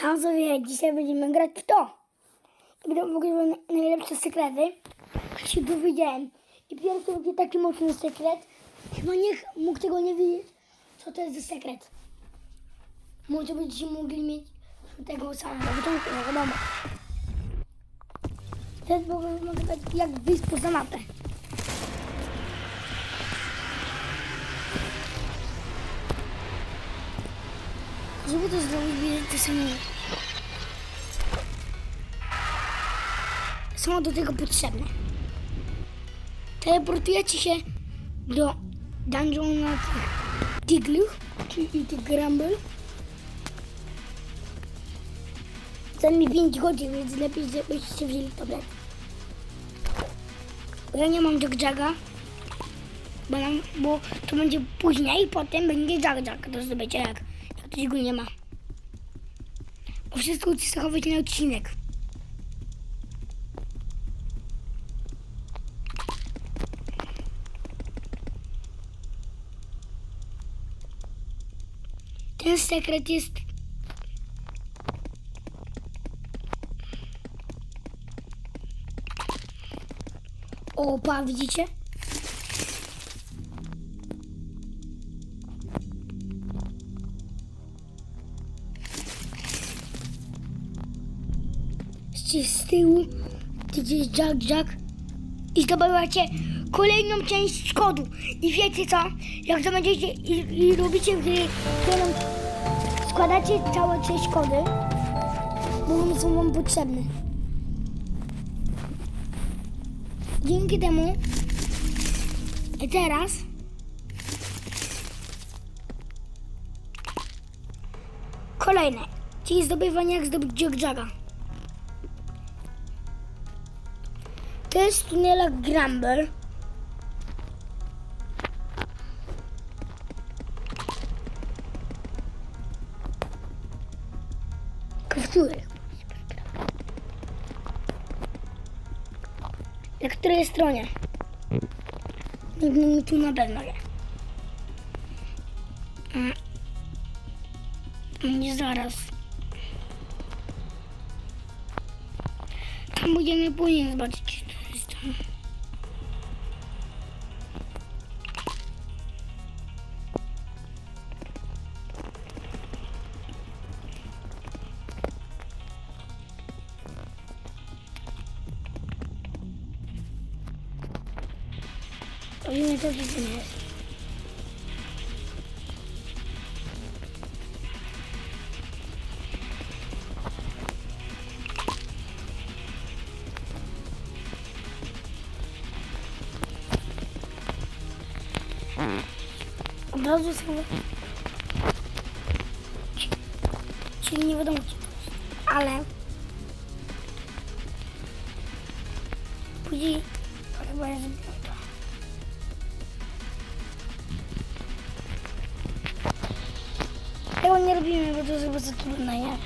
Sam dzisiaj będziemy grać w to. I będą w ogóle najlepsze sekrety. Się dowiedziałem. I pierwszy będzie taki mocny sekret. Chyba niech mógł tego nie wiedzieć, co to jest za sekret. Może będziecie mogli mieć tego samego początku, wiadomo. Ogóle mogę dać jak wyjść poza mapę. Żeby to zrobić, bierzecie samemu. Są do tego potrzebne. Teleportujecie się do dungeona tych tiglów, czyli tych grumble. Zajmie 5 godzin, więc lepiej, żebyście wzięli tablet. Ja nie mam Jack Jacka, bo, bo to będzie później, potem będzie Jack Jack do zdobycia, jak, jak ktoś go nie ma. Bo wszystko chcę zachować na odcinek. Ten sekret jest. Opa, widzicie? Tyłu gdzieś Jack Jack i zdobywacie kolejną część kodu. I wiecie co? Jak to będziecie i, i robicie którą składacie całe część kody, bo one są wam potrzebne. Dzięki temu teraz kolejne, czyli zdobywanie jak zdobyć Jack Jacka. To jest tunela Grumble. Kowturek. Na której stronie? Nikt mi tu na pewno. Mm. Nie zaraz. Tam będziemy później zobaczyć, co jest Od razu sobie... Czyli nie wiadomo, gdzie to jest. Ale... Później... Chyba zrobiłem to. Tego nie robimy, bo to jest chyba za trudne, nie?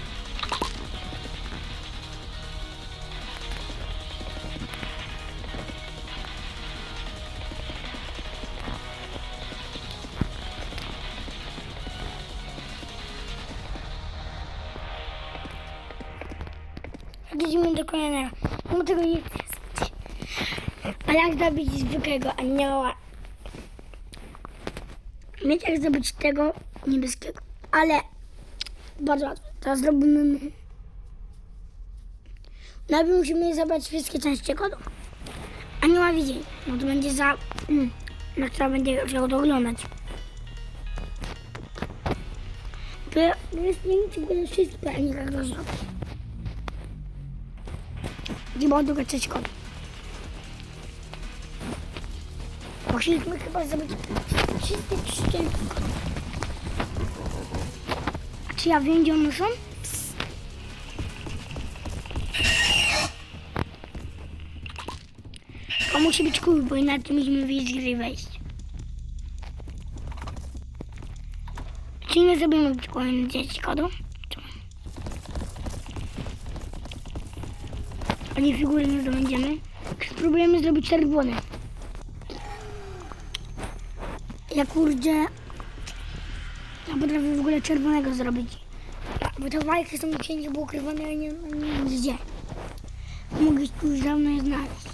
Idziemy do kolejnego. No tego nie chcę. A jak zrobić zwykłego anioła? Mieć jak zrobić tego niebieskiego. Ale bardzo łatwo. Teraz zrobimy... Najpierw musimy zabrać wszystkie części kodu. A nie ma widzi. No to będzie za... Mm, na która będzie chciał to oglądać. To ja nie wiem, czy będę wszystko, a nie część kodu. Musieliśmy chyba zrobić wszystkie kodu. A czy ja wiem, gdzie one są? To musi być kół, bo inaczej musimy wyjść z gry wejść. Czy nie zrobimy kolejnej części kodu? Czy- A nie figury nie zdobędziemy. Spróbujemy zrobić czerwony. Ja kurde... Ja potrafię w ogóle czerwonego zrobić. bo te bajki są wszędzie było ukrywane, ale nie, nie wiem gdzie. Mogę tu już dawno je znaleźć.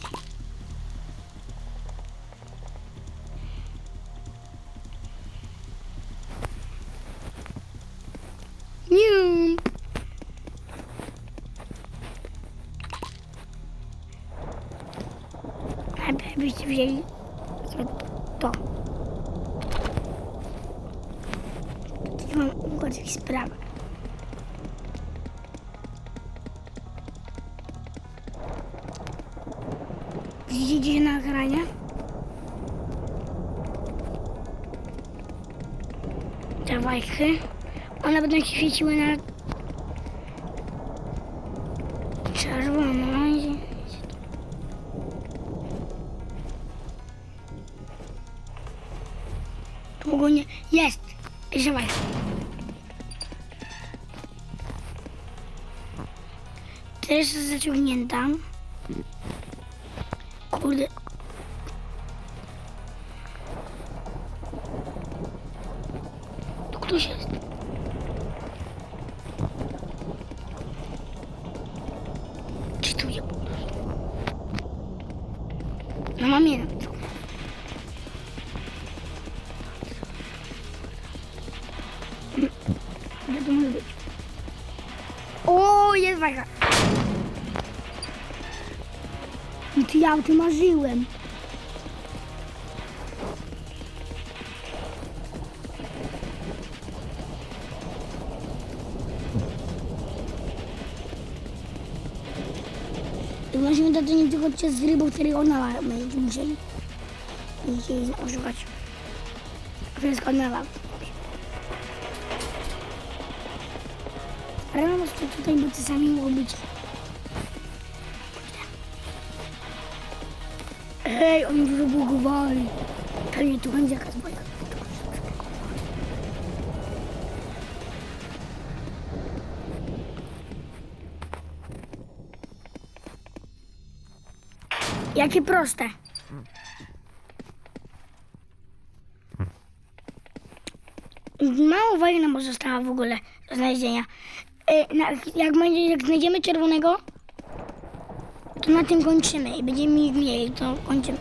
Wzięli to. Tutaj mam ugodzić sprawę. Widzicie na ekranie? Te wajchy. One będą świeciły na czerwono. Ogólnie jest. Teraz jest zaciągnięta. Kurde. Tu ktoś jest. Czy tu je No mam jeden. Wajcha. I ty ja o tym marzyłem. Właśnie tato nie tylko z rybą, której ona ma, będziemy musieli jej oszukać. Wszystko ona ma. Mam to tutaj, bo czasami mogą być Hej, oni dużo bugowali. Pewnie tu będzie jakaś moja. Jakie proste. Mało wojny nam została w ogóle do znalezienia. E, Jak, będzie, jak znajdziemy czerwonego, to na tym kończymy i będziemy mieli mniej, to kończymy.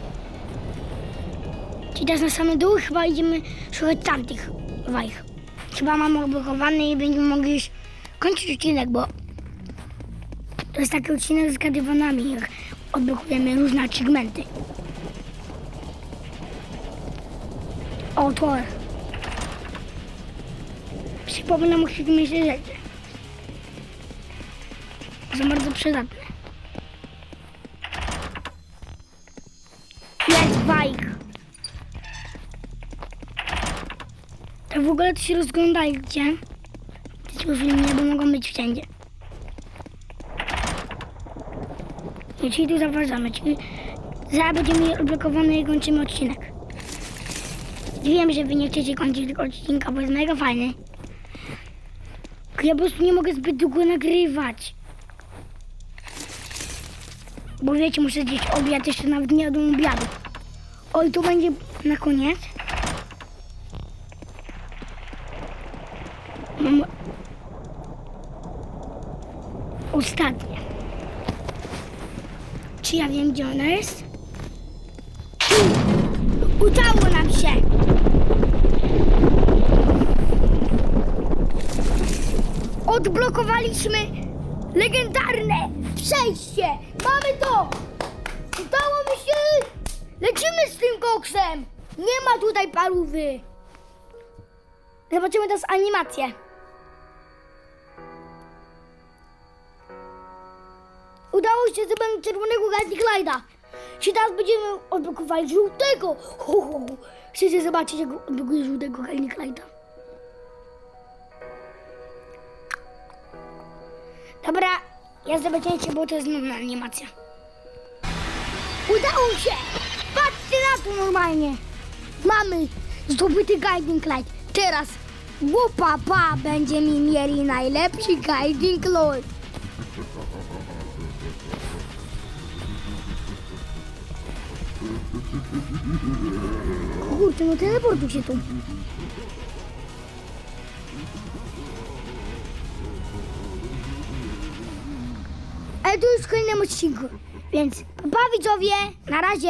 Czyli teraz na samym dół chyba idziemy szukać tamtych wajch. Chyba mamy odblokowany i będziemy mogli już kończyć odcinek, bo to jest taki odcinek z gadywanami, jak odblokujemy różne achievementy. O, to. Przypomnę, musimy mieć rzeczy. Są bardzo przydatne. Jest bajk. Tak w ogóle to się rozglądajcie. Te filmy, bo mogą być wszędzie. I czyli tu zaważamy, czyli zaraz będziemy odblokowany i kończymy odcinek. Wiem, że wy nie chcecie kończyć tego odcinka, bo jest mega fajny. Ja po prostu nie mogę zbyt długo nagrywać. Bo wiecie, muszę zjeść obiad, jeszcze nawet nie jadłem obiadu. Oj, to będzie na koniec. Mam ostatnie. Czy ja wiem, gdzie ona jest? Tu! Udało nam się! Odblokowaliśmy legendarne przejście! Mamy to! Udało mi się! Lecimy z tym koksem! Nie ma tutaj parówy! Zobaczymy teraz animację. Udało się zebrać czerwonego Glida. Czy teraz będziemy odblokowali żółtego? Ho, ho, ho. Chcecie zobaczyć, jak odblokuję żółtego Guiding Dobra, ja zobaczycie, bo to jest nudna animacja. Udało się! Patrzcie na to normalnie! Mamy zdobyty Guiding Light. Teraz łupapa będziemy mieli najlepszy Guiding Light. Kurczę, no teleportuj się tu. Ale to już w kolejnym odcinku. Więc pa widzowie, na razie.